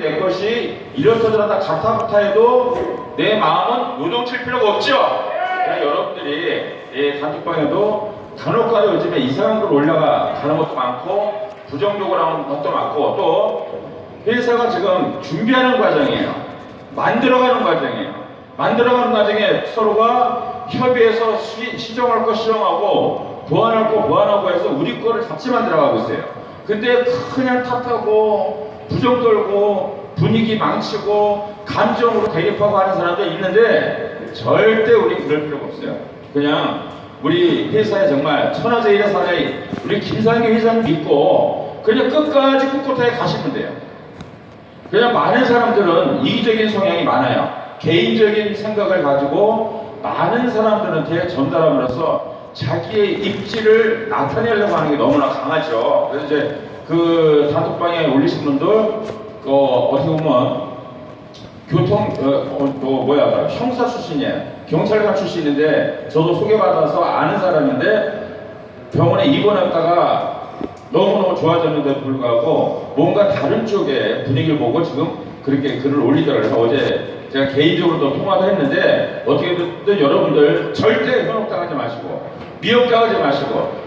내 것이 이렇다저렇다 가타부타해도 내 마음은 요동칠 필요가 없죠. 여러분들이 이 단톡방에도 간혹가다 요즘에 이상한 글 올라가 가는 것도 많고 부정적으로 하는 것도 많고 또 회사가 지금 준비하는 과정이에요. 만들어가는 과정이에요. 만들어가는 과정에 서로가 협의해서 시, 시정할 거 시정하고 보완할 거 보완하고 해서 우리 거를 같이 만들어가고 있어요. 근데 그냥 탓하고 부정 떨고 분위기 망치고 감정으로 대립하고 하는 사람도 있는데 절대 우리 그럴 필요가 없어요. 그냥 우리 회사에 정말 천하제일의 사장이 우리 김상규 회장 믿고 그냥 끝까지 꿋꿋하게 가시면 돼요. 그냥 많은 사람들은 이기적인 성향이 많아요. 개인적인 생각을 가지고 많은 사람들한테 전달함으로써 자기의 입지를 나타내려고 하는 게 너무나 강하죠. 그래서 이제 그 단톡방에 올리신 분들 어, 어떻게 보면 교통 어, 어, 또 뭐야 형사 출신이에요. 경찰관 출신인데 저도 소개받아서 아는 사람인데 병원에 입원했다가 너무너무 좋아졌는데도 불구하고 뭔가 다른 쪽의 분위기를 보고 지금 그렇게 글을 올리더라고요. 어제 제가 개인적으로도 통화도 했는데 어떻게든 여러분들 절대 현혹당하지 마시고 미혹당하지 마시고